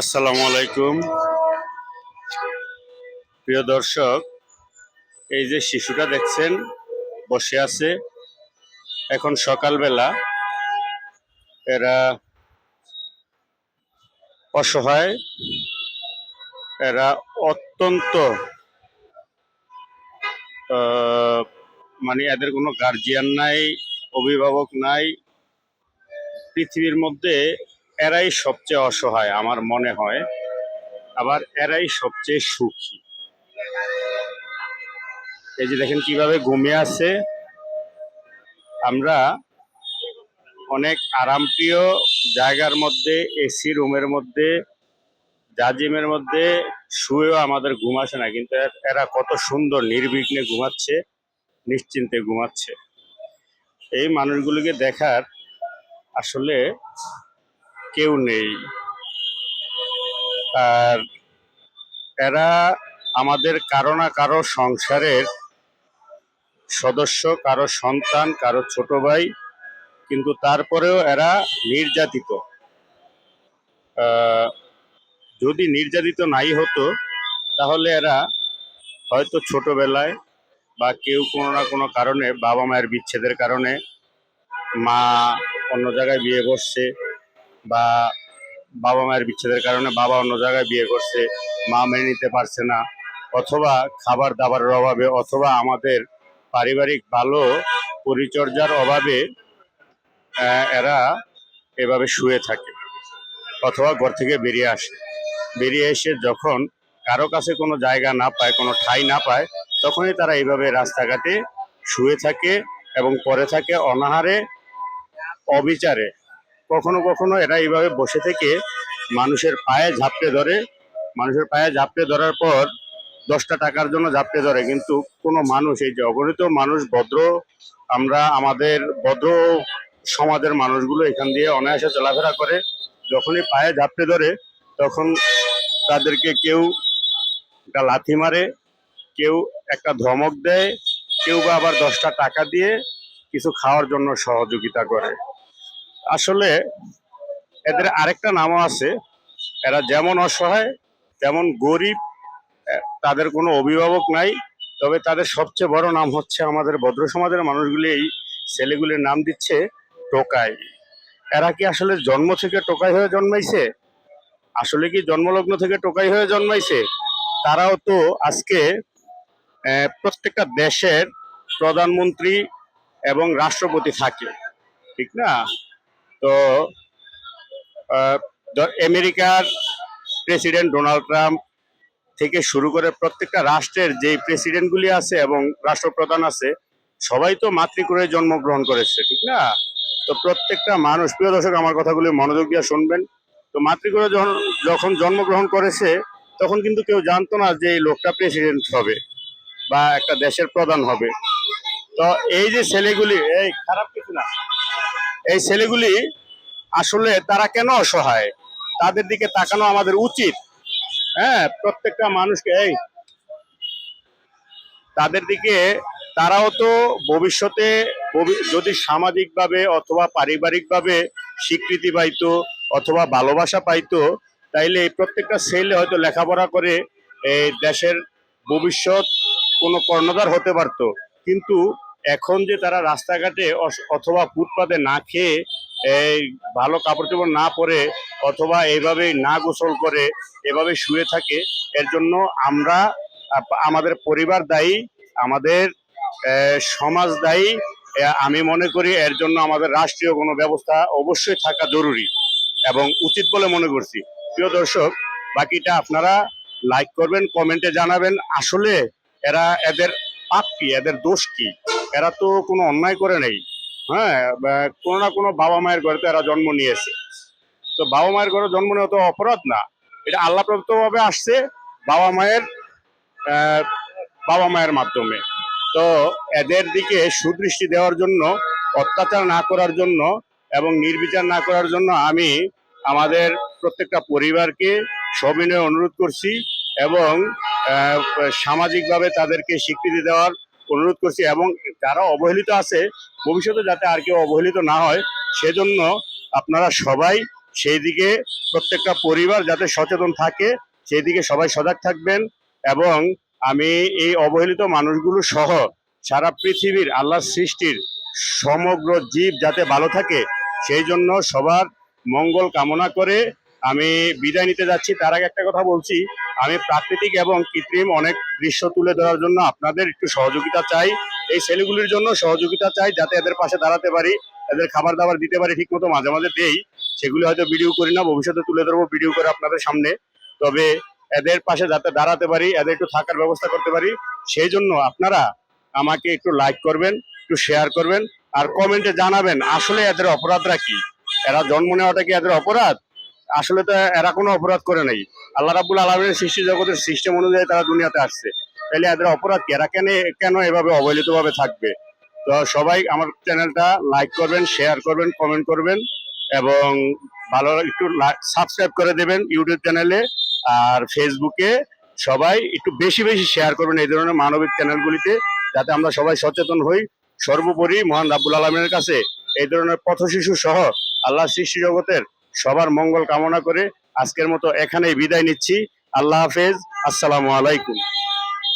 আসসালামু আলাইকুম। প্রিয় দর্শক, এই যে শিশুটা দেখছেন, বসে আছে। এখন সকালবেলা এরা অসহায়, এরা অত্যন্ত মানে এদের কোনো গার্জিয়ান নাই, অভিভাবক নাই। পৃথিবীর মধ্যে এরাই সবচেয়ে অসহায়, আমার মনে হয়। আবার এরাই সবচেয়ে সুখী। এই যে দেখেন কীভাবে ঘুমিয়ে আছে। আমরা অনেক আরামপ্রিয় জায়গার মধ্যে, এসি রুমের মধ্যে জাজিমের মধ্যে শুয়েও আমাদের ঘুম আসে না। কিন্তু এরা কত সুন্দর, নির্বিঘ্নে ঘুমাচ্ছে, নিশ্চিন্তে ঘুমাচ্ছে। এই মানুষগুলিকে দেখার আসলে কেউ নেই। আর এরা আমাদের কারও না কারও সংসারের সদস্য, কারও সন্তান, কারও ছোট ভাই, কিন্তু তারপরেও এরা নির্যাতিত। যদি নির্যাতিত নাই হতো, তাহলে এরা হয়তো ছোটবেলায় বা কেউ কোনো না কোনো কারণে বাবা মায়ের বিচ্ছেদের কারণে মা অন্য জায়গায় বিয়ে করছে বা বাবা মায়ের বিচ্ছেদের কারণে বাবা অন্য জায়গায় বিয়ে করছে, মা মেনে নিতে পারছে না, অথবা খাবার দাবারের অভাবে, অথবা আমাদের পারিবারিক ভালো পরিচর্যার অভাবে এরা এভাবে শুয়ে থাকে অথবা ঘর থেকে বেরিয়ে আসে। বেরিয়ে এসে যখন কারও কাছে কোনো জায়গা না পায়, কোনো ঠাই না পায়, তখনই তারা এইভাবে রাস্তাঘাটে শুয়ে থাকে এবং পরে থাকে অনাহারে, অবিচারে। কখনো কখনো এরা এইভাবে বসে থেকে মানুষের পায়ে ঝাপটে ধরে, মানুষের পায়ে ঝাপটে ধরার পর দশটা টাকার জন্য ঝাপটে ধরে। কিন্তু কোনো মানুষ, এই যে অগণিত মানুষ, ভদ্র, আমরা আমাদের ভদ্র সমাজের মানুষগুলো এখান দিয়ে অনায়াসে চলাফেরা করে, যখনই পায়ে ঝাপটে ধরে, তখন তাদেরকে কেউ একটা লাথি মারে, কেউ একটা ধমক দেয়, কেউ বা আবার দশটা টাকা দিয়ে কিছু খাওয়ার জন্য সহযোগিতা করে। আসলে এদের আরেকটা নামও আছে। এরা যেমন অসহায়, তেমন গরিব তাদের কোনো অভিভাবক নাই। তবে তাদের সবচেয়ে বড় নাম হচ্ছে আমাদের ভদ্র সমাজের মানুষগুলি এই ছেলেগুলির নাম দিচ্ছে টোকাই। এরা কি আসলে জন্ম থেকে টোকাই হয়ে জন্মাইছে? আসলে কি জন্মলগ্ন থেকে টোকাই হয়ে জন্মাইছে? তারাও তো আজকে প্রত্যেকটা দেশের প্রধানমন্ত্রী এবং রাষ্ট্রপতি থাকে। ঠিক না? তো আমেরিকার প্রেসিডেন্ট ডোনাল্ড ট্রাম্প থেকে শুরু করে প্রত্যেকটা রাষ্ট্রের যে প্রেসিডেন্টগুলি আছে এবং রাষ্ট্রপ্রধান আছে, সবাই তো মাতৃকুলে জন্মগ্রহণ করেছে, ঠিক না? তো প্রত্যেকটা মানুষ, প্রিয় দর্শক, আমার কথাগুলি মনোযোগ দিয়ে শুনবেন। তো মাতৃকুলে যখন যখন জন্মগ্রহণ করেছে, তখন কিন্তু কেউ জানতো না যে এই লোকটা প্রেসিডেন্ট হবে বা একটা দেশের প্রধান হবে। তো এই যে ছেলেগুলি, এই খারাপ কিছু না। এই ছেলেগুলি আসলে তারা কেন অসহায়? তাদের দিকে তাকানো আমাদের উচিত। হ্যাঁ প্রত্যেকটা মানুষকে এই তাদের দিকে তারাও তো ভবিষ্যতে যদি সামাজিকভাবে অথবা পারিবারিকভাবে স্বীকৃতি পাইতো অথবা ভালোবাসা পাইতো, তাইলে এই প্রত্যেকটা ছেলে হয়তো লেখাপড়া করে এই দেশের ভবিষ্যৎ কোনো কর্ণধার হতে পারতো। কিন্তু এখন যে তারা রাস্তাঘাটে অথবা ফুটপাতে না খেয়ে এই ভালো কাপড় চোপড় না পরে অথবা এইভাবে না গোসল করে এভাবে শুয়ে থাকে, এর জন্য আমরা আমাদের পরিবার দায়ী, আমাদের সমাজ দায়ী আমি মনে করি এর জন্য আমাদের রাষ্ট্রীয় কোনো ব্যবস্থা অবশ্যই থাকা জরুরি এবং উচিত বলে মনে করছি। প্রিয় দর্শক, বাকিটা আপনারা লাইক করবেন কমেন্টে জানাবেন। আসলে এরা এদের পাপ কি? এদের দোষ কি? এরা তো কোনো অন্যায় করে নেই। হ্যাঁ কোনো না কোনো বাবা মায়ের ঘরে তো এরা জন্ম নিয়েছে। তো বাবা মায়ের ঘরে জন্ম নেওয়া তো অপরাধ না। এটা আল্লাহ ভাবে আসছে বাবা মায়ের বাবা মায়ের মাধ্যমে। তো এদের দিকে সুদৃষ্টি দেওয়ার জন্য, অত্যাচার না করার জন্য এবং নির্বিচার না করার জন্য আমি আমাদের প্রত্যেকটা পরিবারকে সবিনয় অনুরোধ করছি। এবং সামাজিকভাবে তাদেরকে স্বীকৃতি দেওয়ার অনুরোধ করছি এবং যারা অবহেলিত আছে, ভবিষ্যতে যাতে আর কেউ অবহেলিত না হয়, সেজন্য আপনারা সবাই সেই দিকে প্রত্যেকটা পরিবার যাতে সচেতন থাকে সেই দিকে সবাই সজাগ থাকবেন এবং আমি এই অবহেলিত মানুষগুলো সহ সারা পৃথিবীর আল্লাহর সৃষ্টির সমগ্র জীব যাতে ভালো থাকে, সেই জন্য সবার মঙ্গল কামনা করে আমি বিদায় নিতে যাচ্ছি। তার আগে একটা কথা বলছি। আমি প্রাকৃতিক এবং কৃত্রিম অনেক দৃশ্য তুলে ধরার জন্য আপনাদের একটু সহযোগিতা চাই। এই ছেলেগুলির জন্য সহযোগিতা চাই যাতে এদের পাশে দাঁড়াতে পারি, এদের খাবার দাবার দিতে পারি ঠিক মতো মাঝে মাঝে দেই। সেগুলি হয়তো ভিডিও করি না, ভবিষ্যতে তুলে ধরবো ভিডিও করে আপনাদের সামনে। তবে এদের পাশে যাতে দাঁড়াতে পারি, এদের একটু থাকার ব্যবস্থা করতে পারি। সেই জন্য আপনারা আমাকে একটু লাইক করবেন, একটু শেয়ার করবেন, আর কমেন্টে জানাবেন আসলে এদের অপরাধটা কি? এরা জন্ম নেওয়াটা কি এদের অপরাধ? আসলে তো এরা কোনো অপরাধ করে নাই। আল্লাহ রাবুল আলমের সৃষ্টি জগতের সিস্টেম অনুযায়ী তারা দুনিয়াতে আসছে। তাহলে এদের অপরাধ এরা কেন কেন এভাবে অবহেলিত ভাবে থাকবে? তো সবাই আমার চ্যানেলটা লাইক করবেন, শেয়ার করবেন, কমেন্ট করবেন এবং ভালো একটু সাবস্ক্রাইব করে দেবেন ইউটিউব চ্যানেলে আর ফেসবুকে। সবাই একটু বেশি বেশি শেয়ার করবেন এই ধরনের মানবিক চ্যানেলগুলিতে যাতে আমরা সবাই সচেতন হই। সর্বোপরি মহান রাব্বুল আলমের কাছে এই ধরনের পথ শিশু সহ আল্লাহ সৃষ্টি জগতের সবার মঙ্গল কামনা করে আজকের মতো এখানেই বিদায় নিচ্ছি। আল্লাহ হাফেজ। আসসালামু আলাইকুম।